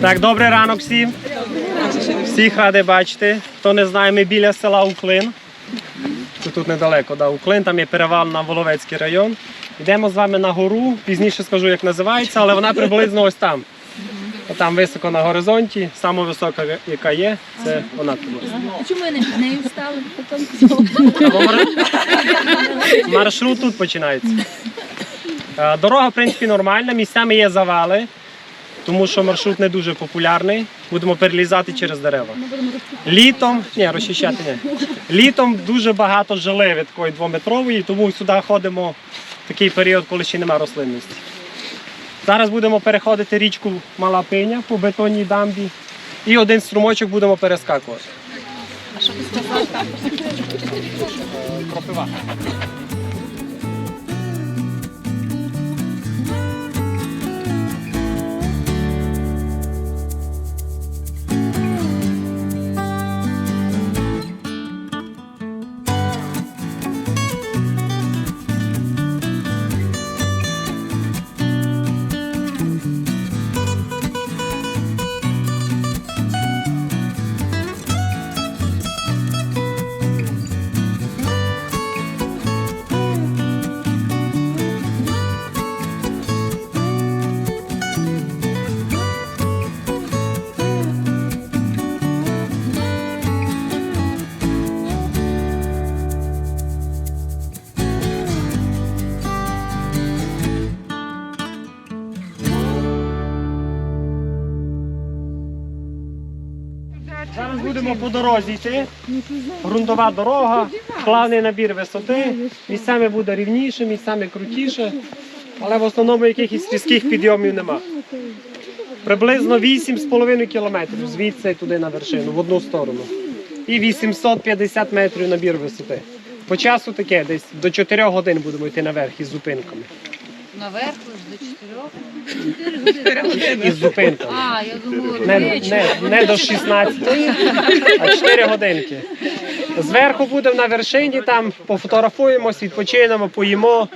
Так, добрий ранок всім. Всіх радий бачити. Хто не знає, ми біля села Уклин. Тут недалеко, да, Уклин, там є перевал на Воловецький район. Йдемо з вами на гору, пізніше скажу, як називається, але вона приблизно ось там. Там високо на горизонті, сама висока, яка є, це вона приблизно. Чому ми не нею встали? Маршрут тут починається. Е, Дорога, в принципі, нормальна, місцями є завали, тому що маршрут не дуже популярний. Будемо перелізати через дерева. Літом, ні, розчищати ні. Літом дуже багато жалеви такої двометрової, тому сюди ходимо в такий період, коли ще немає рослинності. Зараз будемо переходити річку Мала Пиня по бетонній дамбі і один струмочок будемо перескакувати. Кропива. Зараз по дорозі йти. Грунтова дорога, плавний набір висоти. Місцями буде рівніше, місцями крутіше, але в основному якихось різких підйомів нема. Приблизно 8,5 кілометрів звідси туди на вершину, в одну сторону. І 850 метрів набір висоти. По часу таке, десь до 4 годин будемо йти наверх із зупинками. Наверх лиш до чотирьох. Із зупинками. А, я думала, Не, не, не до 16, а 4 годинки. Зверху будемо на вершині, там пофотографуємось, відпочинемо, поїмо.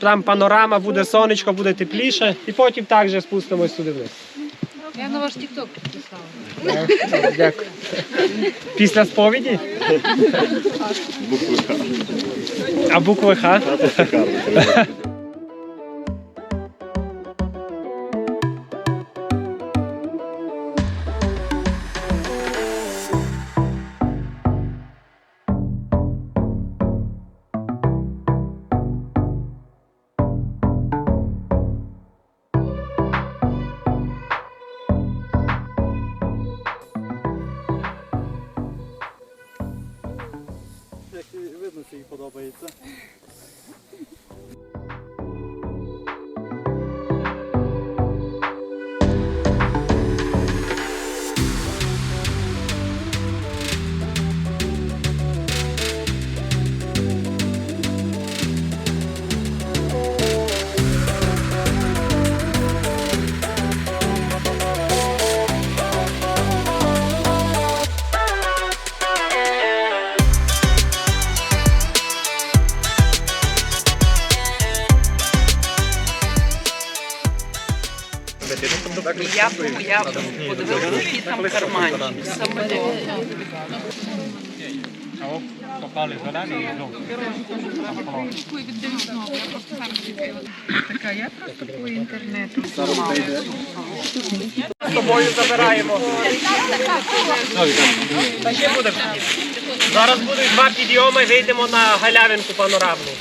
Там панорама, буде сонечко, буде тепліше, і потім також спустимось сюди вниз. Я на ваш тікток підписала. Дякую. Після сповіді? А букви Х? Я, подивилася, які там карманчик. Така, я просто по інтернету сама. З собою забираємо. Зараз будуть два підйоми, вийдемо на галявинку панорамну.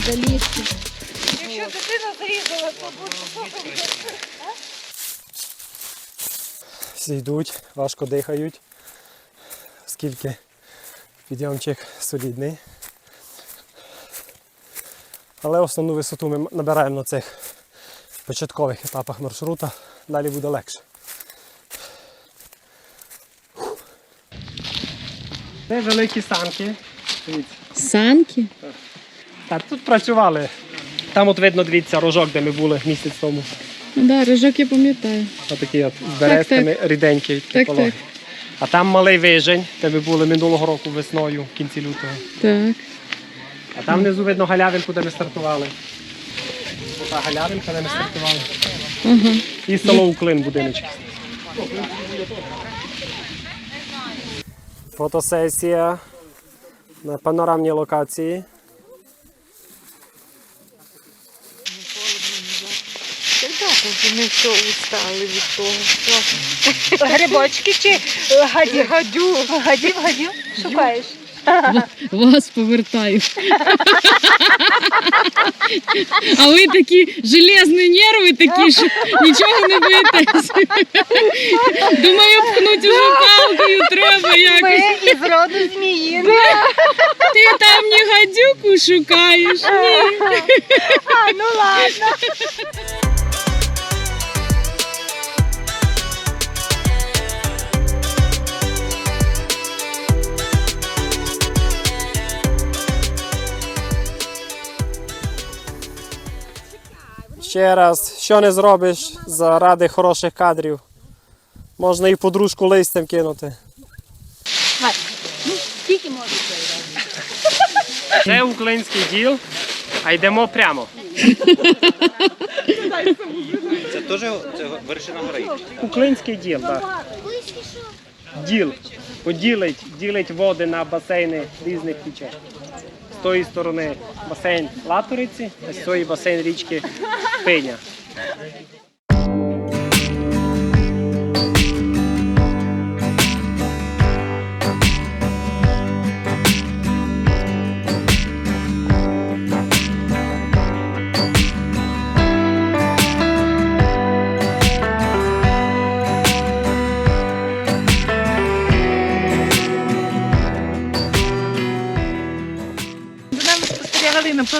Ладно, надо лізти. Всі йдуть, важко дихають, оскільки підйомчик солідний. Але основну висоту ми набираємо на цих початкових етапах маршрута, далі буде легше. Це великі санки. Санки? Так, тут працювали. Там от видно, дивіться, рожок, де ми були місяць тому. Ну Да, рижок я пам'ятаю. Отакі от з березками ріденькі. Так, пологи. так. А там малий вижень, де ми були минулого року весною, в кінці лютого. Так. А там внизу видно галявинку, де ми стартували. Ота галявинка, де ми стартували. Ага. І село Уклин будиночки. Фотосесія на панорамній локації. Ми все устали від того. Грибочки чи гадю, гадю, гадів, гадів шукаєш? Вас повертаю. А ви такі железні нерви такі, що нічого не боїтесь. Думаю, пхнуть уже палкою треба якось. із роду зміїн. Ти там не гадюку шукаєш. Ні. А, ну ладно. Ще раз, що не зробиш заради хороших кадрів. Можна і подружку листям кинути. Скільки можна? Це український діл, а йдемо прямо. Це теж це вершина гори. Український діл, так. Діл. Поділить, ділить води на басейни різних річок. Тої сторони басейн Латориці, а з цієї басейн річки Пиня.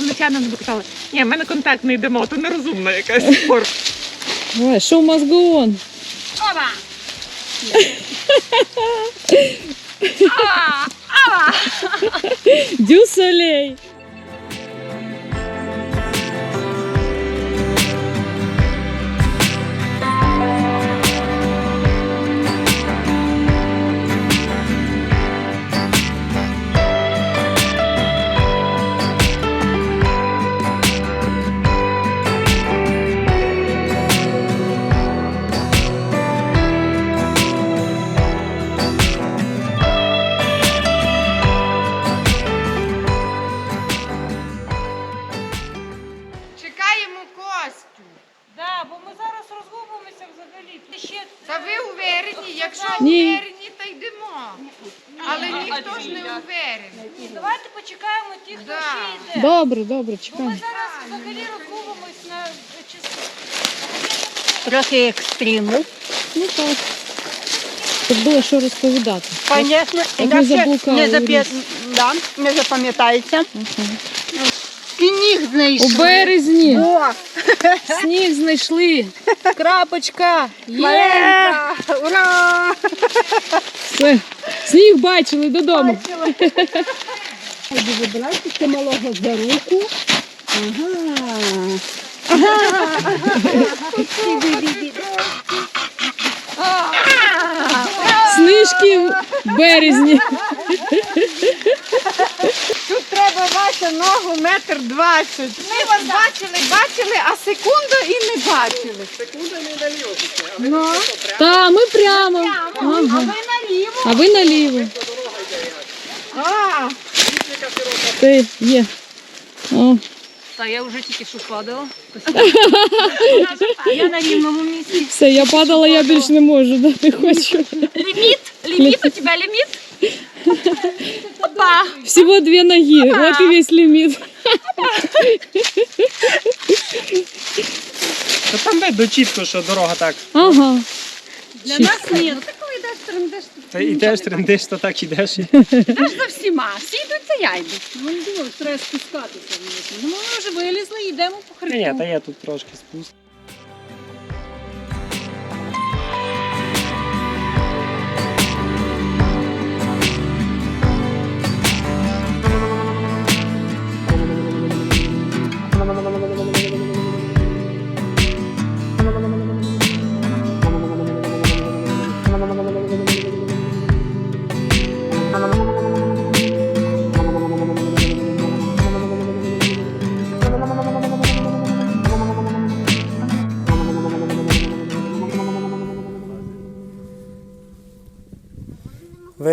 Інопланетяни казали, ні, в мене контакт не йдемо, то нерозумна якась форма. Ой, show must go on. Дю солей. Костю. Да, бо ми зараз розгубимося взагалі. Ще Та ви уверені, якщо Ні. уверені, то йдемо. Але ніхто ж не уверений. давайте почекаємо тих, хто Да. ще йде. Добре, добре, Ми чекаємо. зараз взагалі розгубимось на часу. Трохи екстриму. Ну так. Щоб було що розповідати. Звісно, Як ми заблукали не, у ліс. да, не запам'ятається. Ага. Сніг знайшли. У березні О, сніг знайшли. Крапочка. Є. Маленька! Ура! Все. Сніг бачили додому. Вибирайте малого за руку. Снижки в березні. Тут треба ногу метр двадцять. Ми вас бачили, бачили, а секунду і не бачили. Секунда не наліво Ну, Та, ми прямо. а Ага. ви наліво. А ви наліво. А, Ти є. О, Та я вже тільки що падала. Я на рівному місці. все, я падала, я більш не можу, да, не хочу. Ліміт? Ліміт? У тебе ліміт? Всего две ноги, вот и весь лимит. То там видно чітко, що дорога так. Ага. Для нас ні. Ну, ти коли йдеш, трендеш, Та йдеш, трендиш, то так ідеш. йдеш за всіма. Всі йдуть, це я йду. Ну, не думаю, треба спускатися вниз. Ну, ми вже вилізли йдемо по Ні, ні, та є тут трошки спуск.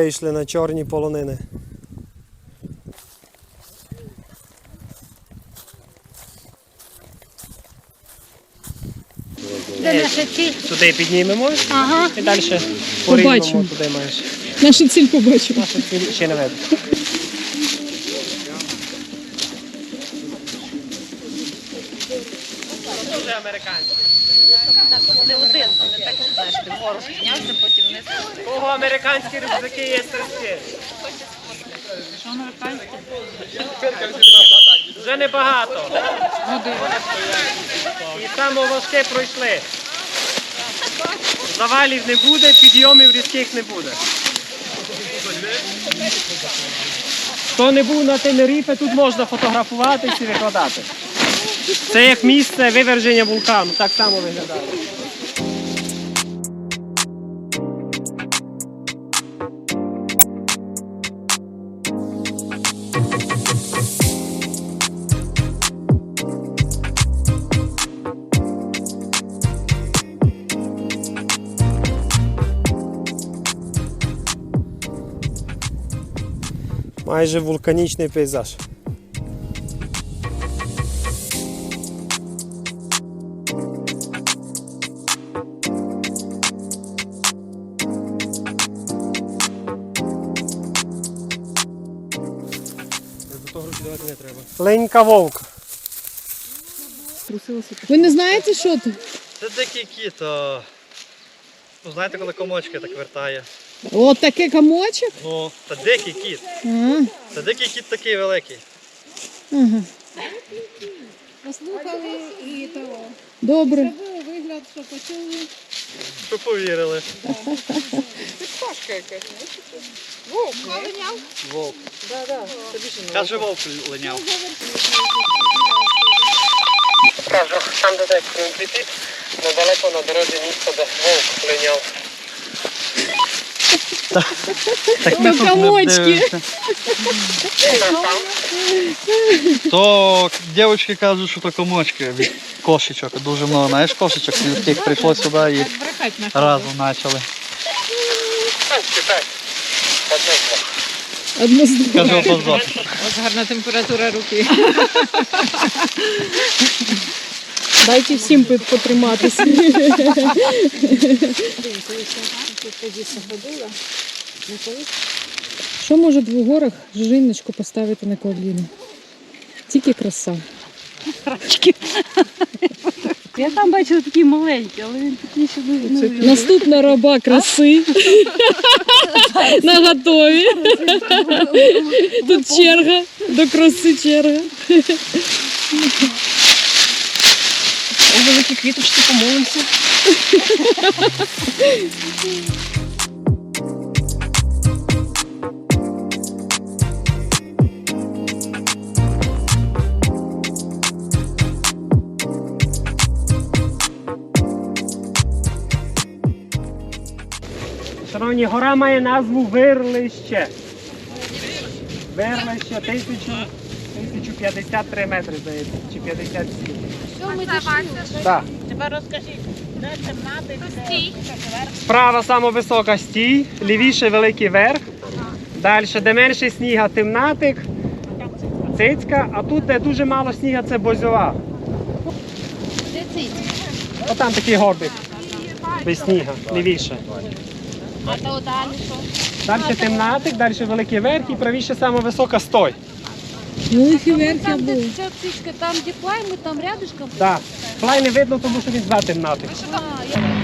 Вийшли на чорні полонини. Де наша ціль? Туди піднімемо Ага. і далі Побачимо. по-різному туди маєш. Нашу ціль побачимо. Наша ціль ще не видно. Дуже американці. Кого американські рюкзаки є стрічки? Що американські? Вже небагато. І саме важке пройшли. Завалів не буде, підйомів різких не буде. Хто не був на Тенеріфе, тут можна фотографуватись і викладати. Це як місце виверження вулкану, так само виглядає. Майже вулканічний пейзаж. Ленька вовк. Ви не знаєте, що це? Це дикий кіт. а, Ну, знаєте, коли комочки так вертає. От таке комочок? Ну, це дикий кіт. А, Це дикий кіт такий великий. ага. Послухали і того. Добре. Зробили вигляд, що почули. Що повірили. Кошка якась. Вовк, Оленяв. Вовк. Каже вовк линяв. Кажу, так прийти, недалеко на дорозі місце, де вовк линяв. Ну, комочки. То дівчатки кажуть, що то комочки від кошечок. Дуже много. Знаєш, кошечок сільських прийшло сюди і разом почали. Одно з двох. Кажу, позор. Ось гарна температура руки. Дайте всім потриматися. Що може в горах жіночку поставити на коліна? Тільки краса. Я там бачила такі маленькі, але він такий ще дуже. Наступна раба краси. На готові. Тут черга, до краси черга. Великі квіточки, помолимося. Шановні, гора має назву Вирлище. Вирлище 1000, 1053 метри, здається, чи 57. Так. Тепер розкажіть, де темнати, Справа сама висока стій, лівіше великий верх. Далі, де менше сніга, темнатик, цицька, а тут, де дуже мало сніга, це бозьова. Де цицька? Отам такий горбик. Без сніга, лівіше. А то далі що? Далі темнатик, далі великий верх і правіше сама висока стой. Великий і я Там, де ця цицька, там, де плайми, там рядышком. Так. Флай не видно, тому що він натиск. А, я...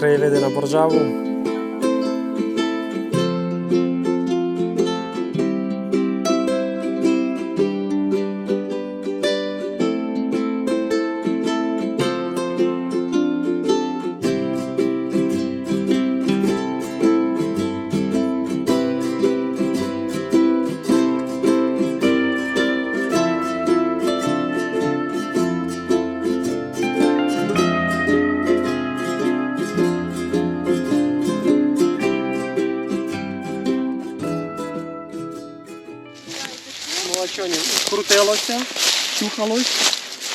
Зараз краєвиди на крутилося, чухалось.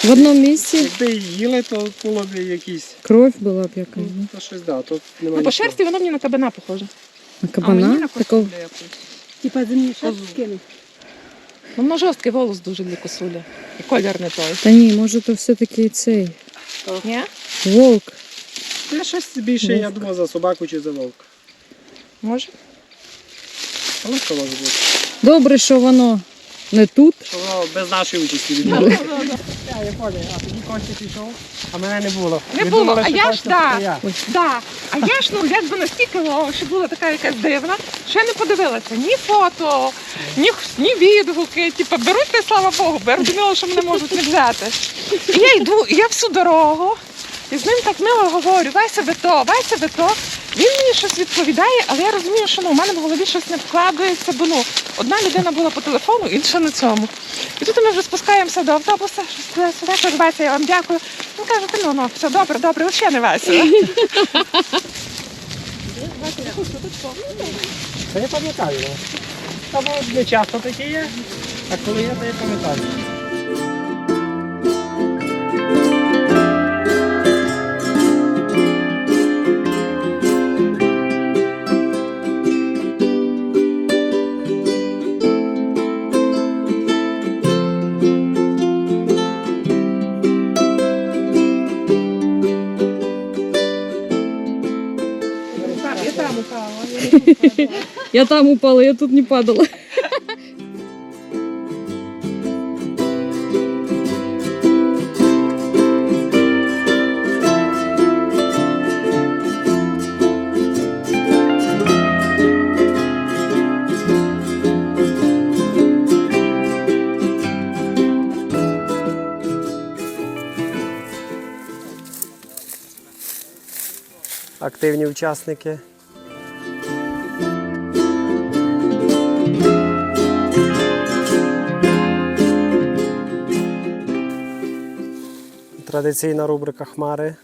В одному місці Якби їли, то було б якісь. кров була б якась. да? Та щось, да, тут Ну, немає. по шерсті воно мені на кабана похоже. На кабана? Такого... Типа землі шерсть кинув. Ну, воно жорсткий волос дуже для косулі. І колір не той. Та ні, може то все-таки цей Ні? вовк. Це щось більше, я думав, за собаку чи за вовка. Може? Але що може бути? Добре, що воно не тут. Що воно без нашої участі відбулося. Я поняв, а тоді Костя пішов, а мене не було. Не Ви було, думали, а що я ж, Костя да. це я. Да. А я ж ну якби настільки о, що була така якась дивна, що я не подивилася ні фото, ні, ні відгуки. Типу, беруть й слава Богу, бо я розуміла, що мене можуть не взяти. І я йду, і я всю дорогу, і з ним так мило говорю, вай себе то, вай себе то. Він мені щось відповідає, але я розумію, що ну, у мене в голові щось не вкладається, бо ну, одна людина була по телефону, інша на цьому. І тут ми вже спускаємося до автобуса, що сюди, я вам дякую. Він каже, ну, ну, все добре, добре, вообще не весело. Та я пам'ятаю. Там не часто такі є, а коли є, то я пам'ятаю. Я там упала, я тут не падала. Активні учасники. Традиційна рубрика Хмари.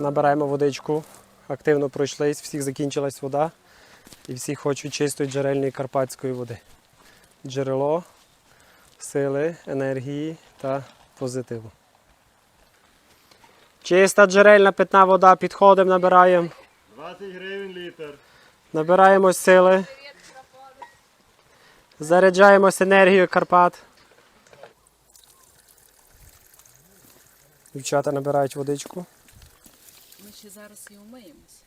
Набираємо водичку, активно пройшлись, всіх закінчилась вода і всі хочуть чистої джерельної карпатської води. Джерело сили, енергії та позитиву. Чиста джерельна питна вода, підходимо, набираємо. 20 гривень літр. Набираємо сили. Заряджаємось енергією Карпат. Дівчата набирають водичку. Ще зараз і умиємося.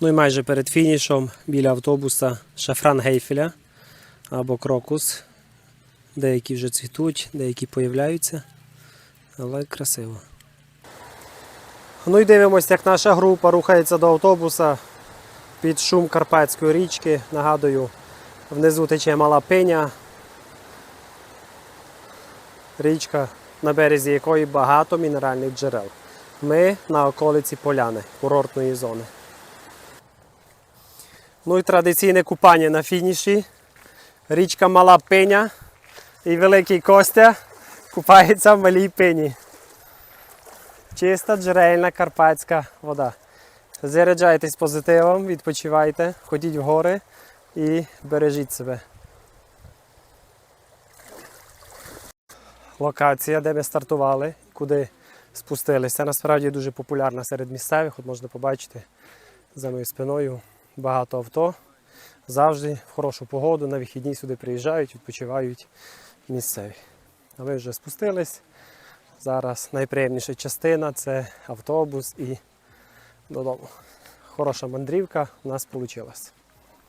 Ну і майже перед фінішом біля автобуса шафран гейфеля або крокус. Деякі вже цвітуть, деякі появляються, але красиво. Ну і дивимося, як наша група рухається до автобуса під шум Карпатської річки. Нагадую, внизу тече мала пиня. Річка, на березі якої багато мінеральних джерел. Ми на околиці поляни, курортної зони. Ну і традиційне купання на фініші. Річка Мала Пиня і Великий Костя купаються в малій пині. Чиста джерельна карпатська вода. Заряджайтесь позитивом, відпочивайте, ходіть в гори і бережіть себе. Локація, де ми стартували, куди спустилися. Насправді дуже популярна серед місцевих, от можна побачити за моєю спиною багато авто. завжди в хорошу погоду на вихідні сюди приїжджають, відпочивають місцеві. А ми вже спустились. Зараз найприємніша частина це автобус і додому. Хороша мандрівка у нас вийшла.